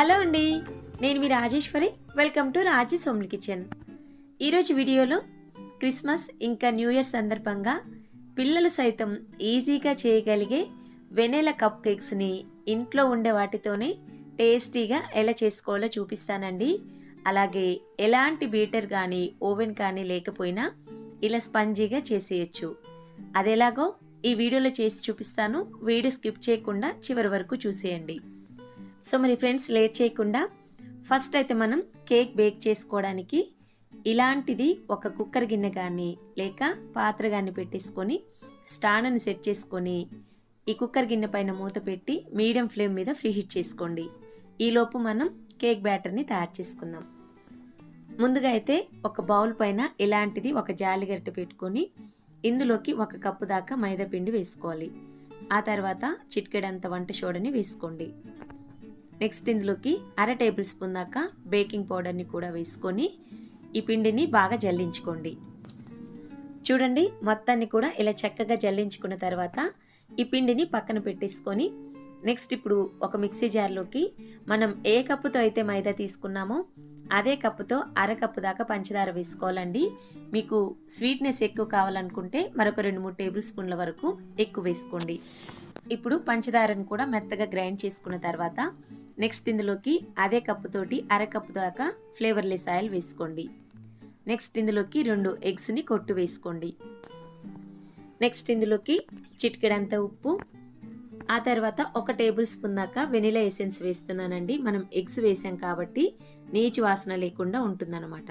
Hello అండి నేను మీ Rajeshwari. Welcome to Raji Somli kitchen. ఈరోజు వీడియోలో క్రిస్మస్ ఇంకా న్యూ ఇయర్ సందర్భంగా పిల్లలు సైతం ఈజీగా చేయగలిగే వెనెల కప్ కేక్స్ని ఇంట్లో ఉండే వాటితోనే టేస్టీగా ఎలా చేసుకోవాలో చూపిస్తానండి. అలాగే ఎలాంటి బీటర్ కానీ ఓవెన్ కానీ లేకపోయినా ఇలా స్పంజీగా చేసేయచ్చు. అదెలాగో ఈ వీడియోలో చేసి చూపిస్తాను. వీడియో స్కిప్ చేయకుండా చివరి వరకు చూసేయండి. సో మరి ఫ్రెండ్స్ లేట్ చేయకుండా ఫస్ట్ అయితే మనం కేక్ బేక్ చేసుకోవడానికి ఇలాంటిది ఒక కుక్కర్ గిన్నె కానీ లేక పాత్ర కానీ పెట్టేసుకొని స్టాండ్ని సెట్ చేసుకొని ఈ కుక్కర్ గిన్నె పైన మూత పెట్టి మీడియం ఫ్లేమ్ మీద ఫ్రీ హీట్ చేసుకోండి. ఈలోపు మనం కేక్ బ్యాటర్ని తయారు చేసుకుందాం. ముందుగా అయితే ఒక బౌల్ పైన ఇలాంటిది ఒక జాలి గరిట పెట్టుకొని ఇందులోకి ఒక కప్పు దాకా మైదా పిండి వేసుకోవాలి. ఆ తర్వాత చిటికెడంత వంట సోడని వేసుకోండి. నెక్స్ట్ ఇందులోకి అర టేబుల్ స్పూన్ దాకా బేకింగ్ పౌడర్ని కూడా వేసుకొని ఈ పిండిని బాగా జల్లించుకోండి. చూడండి మొత్తాన్ని కూడా ఇలా చక్కగా జల్లించుకున్న తర్వాత ఈ పిండిని పక్కన పెట్టేసుకొని నెక్స్ట్ ఇప్పుడు ఒక మిక్సీ జార్లోకి మనం ఏ కప్పుతో అయితే మైదా తీసుకున్నామో అదే కప్పుతో అర కప్పు దాకా పంచదార వేసుకోవాలండి. మీకు స్వీట్నెస్ ఎక్కువ కావాలనుకుంటే మరొక రెండు మూడు టేబుల్ స్పూన్ల వరకు ఎక్కువ వేసుకోండి. ఇప్పుడు పంచదారను కూడా మెత్తగా గ్రైండ్ చేసుకున్న తర్వాత నెక్స్ట్ ఇందులోకి అదే కప్పుతోటి అర కప్పు దాకా ఫ్లేవర్లెస్ ఆయిల్ వేసుకోండి. నెక్స్ట్ ఇందులోకి రెండు ఎగ్స్ని కొట్టు వేసుకోండి. నెక్స్ట్ ఇందులోకి చిటికెడంత ఉప్పు. ఆ తర్వాత ఒక టేబుల్ స్పూన్ దాకా వెనిలా ఎసెన్స్ వేస్తున్నానండి. మనం ఎగ్స్ వేసాం కాబట్టి నీచు వాసన లేకుండా ఉంటుందన్నమాట.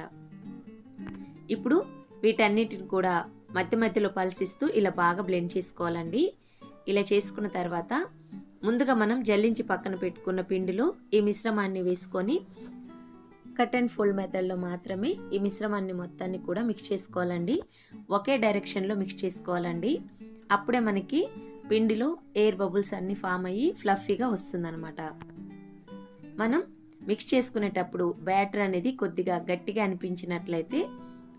ఇప్పుడు వీటన్నిటిని కూడా మధ్య మధ్యలో పల్సిస్తూ ఇలా బాగా బ్లెండ్ చేసుకోవాలండి. ఇలా చేసుకున్న తర్వాత ముందుగా మనం జల్లించి పక్కన పెట్టుకున్న పిండిలో ఈ మిశ్రమాన్ని వేసుకొని కట్ అండ్ ఫోల్డ్ మెథడ్లో మాత్రమే ఈ మిశ్రమాన్ని మొత్తాన్ని కూడా మిక్స్ చేసుకోవాలండి. ఒకే డైరెక్షన్లో మిక్స్ చేసుకోవాలండి. అప్పుడే మనకి పిండిలో ఎయిర్ బబుల్స్ అన్నీ ఫామ్ అయ్యి ఫ్లఫీగా వస్తుందన్నమాట. మనం మిక్స్ చేసుకునేటప్పుడు బ్యాటర్ అనేది కొద్దిగా గట్టిగా అనిపించినట్లయితే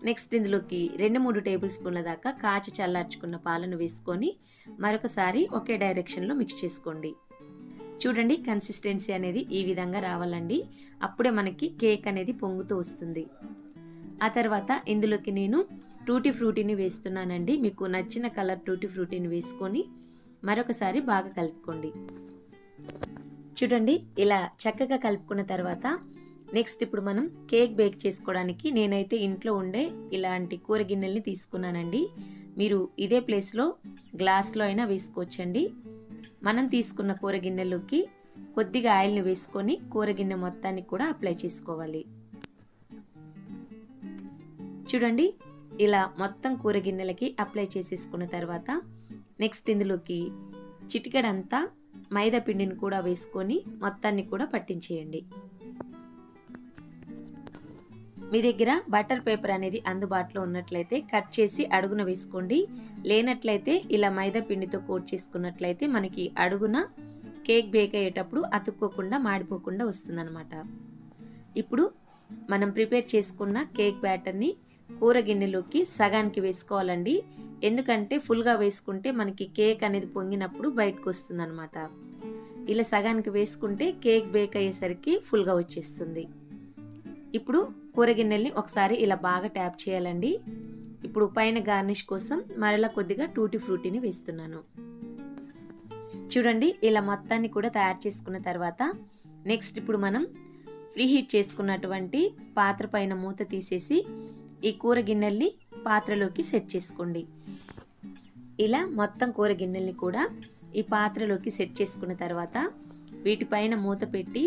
నెక్స్ట్ ఇందులోకి రెండు మూడు టేబుల్ స్పూన్ల దాకా కాచి చల్లార్చుకున్న పాలను వేసుకొని మరొకసారి ఒకే డైరెక్షన్లో మిక్స్ చేసుకోండి. చూడండి కన్సిస్టెన్సీ అనేది ఈ విధంగా రావాలండి. అప్పుడే మనకి కేక్ అనేది పొంగుతూ వస్తుంది. ఆ తర్వాత ఇందులోకి నేను టూటీ ఫ్రూటీని వేస్తున్నానండి. మీకు నచ్చిన కలర్ టూటీ ఫ్రూటీని వేసుకొని మరొకసారి బాగా కలుపుకోండి. చూడండి ఇలా చక్కగా కలుపుకున్న తర్వాత నెక్స్ట్ ఇప్పుడు మనం కేక్ బేక్ చేసుకోవడానికి నేనైతే ఇంట్లో ఉండే ఇలాంటి కూర గిన్నెల్ని తీసుకున్నానండి. మీరు ఇదే ప్లేస్లో గ్లాస్లో అయినా వేసుకోవచ్చండి. మనం తీసుకున్న కూర గిన్నెలోకి కొద్దిగా ఆయిల్ని వేసుకొని కూర గిన్నె మొత్తాన్ని కూడా అప్లై చేసుకోవాలి. చూడండి ఇలా మొత్తం కూర గిన్నెలకి అప్లై చేసేసుకున్న తర్వాత నెక్స్ట్ ఇందులోకి చిటికెడంతా మైదా పిండిని కూడా వేసుకొని మొత్తాన్ని కూడా పట్టించేయండి. మీ దగ్గర బటర్ పేపర్ అనేది అందుబాటులో ఉన్నట్లయితే కట్ చేసి అడుగున వేసుకోండి. లేనట్లయితే ఇలా మైదా పిండితో కోట్ చేసుకున్నట్లయితే మనకి అడుగున కేక్ బేక్ అయ్యేటప్పుడు అతుక్కోకుండా మాడిపోకుండా వస్తుందన్నమాట. ఇప్పుడు మనం ప్రిపేర్ చేసుకున్న కేక్ బ్యాటర్ని కూర గిన్నెలోకి సగానికి వేసుకోవాలండి. ఎందుకంటే ఫుల్గా వేసుకుంటే మనకి కేక్ అనేది పొంగినప్పుడు బయటకు వస్తుంది అనమాట ఇలా సగానికి వేసుకుంటే కేక్ బేక్ అయ్యేసరికి ఫుల్గా వచ్చేస్తుంది. ఇప్పుడు కూరగిన్నెల్ని ఒకసారి ఇలా బాగా ట్యాప్ చేయాలండి. ఇప్పుడు పైన గార్నిష్ కోసం మరలా కొద్దిగా టూటీ ఫ్రూటీని వేస్తున్నాను. చూడండి ఇలా మొత్తాన్ని కూడా తయారు చేసుకున్న తర్వాత నెక్స్ట్ ఇప్పుడు మనం ఫ్రీ హీట్ చేసుకున్నటువంటి పాత్ర పైన మూత తీసేసి ఈ కూర గిన్నెల్ని పాత్రలోకి సెట్ చేసుకోండి. ఇలా మొత్తం కూర గిన్నెల్ని కూడా ఈ పాత్రలోకి సెట్ చేసుకున్న తర్వాత వీటిపైన మూత పెట్టి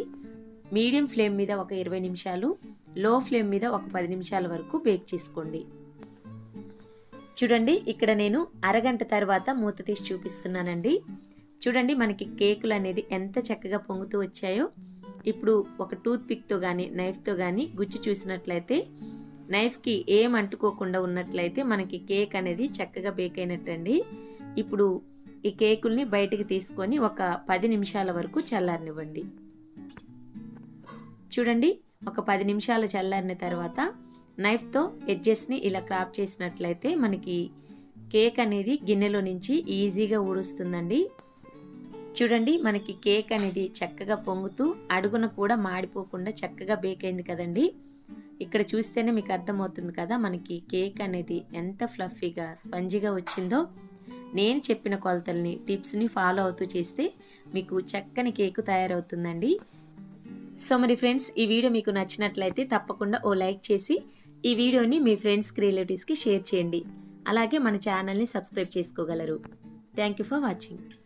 మీడియం ఫ్లేమ్ మీద ఒక ఇరవై నిమిషాలు లో ఫ్లేమ్ మీద ఒక పది నిమిషాల వరకు బేక్ చేసుకోండి. చూడండి ఇక్కడ నేను అరగంట తర్వాత మూత తీసి చూపిస్తున్నానండి. చూడండి మనకి కేకులు అనేది ఎంత చక్కగా పొంగుతూ వచ్చాయో. ఇప్పుడు ఒక టూత్ పిక్తో కానీ నైఫ్తో కానీ గుచ్చి చూసినట్లయితే నైఫ్కి ఏం అంటుకోకుండా ఉన్నట్లయితే మనకి కేక్ అనేది చక్కగా బేక్ అయినట్టండి. ఇప్పుడు ఈ కేకుల్ని బయటికి తీసుకొని ఒక పది నిమిషాల వరకు చల్లారనివ్వండి. చూడండి ఒక పది నిమిషాలు చల్లారిన తర్వాత నైఫ్తో ఎడ్జెస్ని ఇలా క్రాప్ చేసినట్లయితే మనకి కేక్ అనేది గిన్నెలో నుంచి ఈజీగా ఊడుస్తుందండి చూడండి మనకి కేక్ అనేది చక్కగా పొంగుతూ అడుగున కూడా మాడిపోకుండా చక్కగా బేక్ అయింది కదండి. ఇక్కడ చూస్తేనే మీకు అర్థమవుతుంది కదా మనకి కేక్ అనేది ఎంత ఫ్లఫీగా స్పంజిగా వచ్చిందో. నేను చెప్పిన కొలతల్ని టిప్స్ని ఫాలో అవుతూ చేస్తే మీకు చక్కని కేకు తయారవుతుందండి. సో మరి ఫ్రెండ్స్ ఈ వీడియో మీకు నచ్చినట్లయితే తప్పకుండా ఓ లైక్ చేసి ఈ వీడియోని మీ ఫ్రెండ్స్కి రిలేటివ్స్కి షేర్ చేయండి. అలాగే మన ఛానల్ని సబ్స్క్రైబ్ చేసుకోగలరు. Thank you for watching.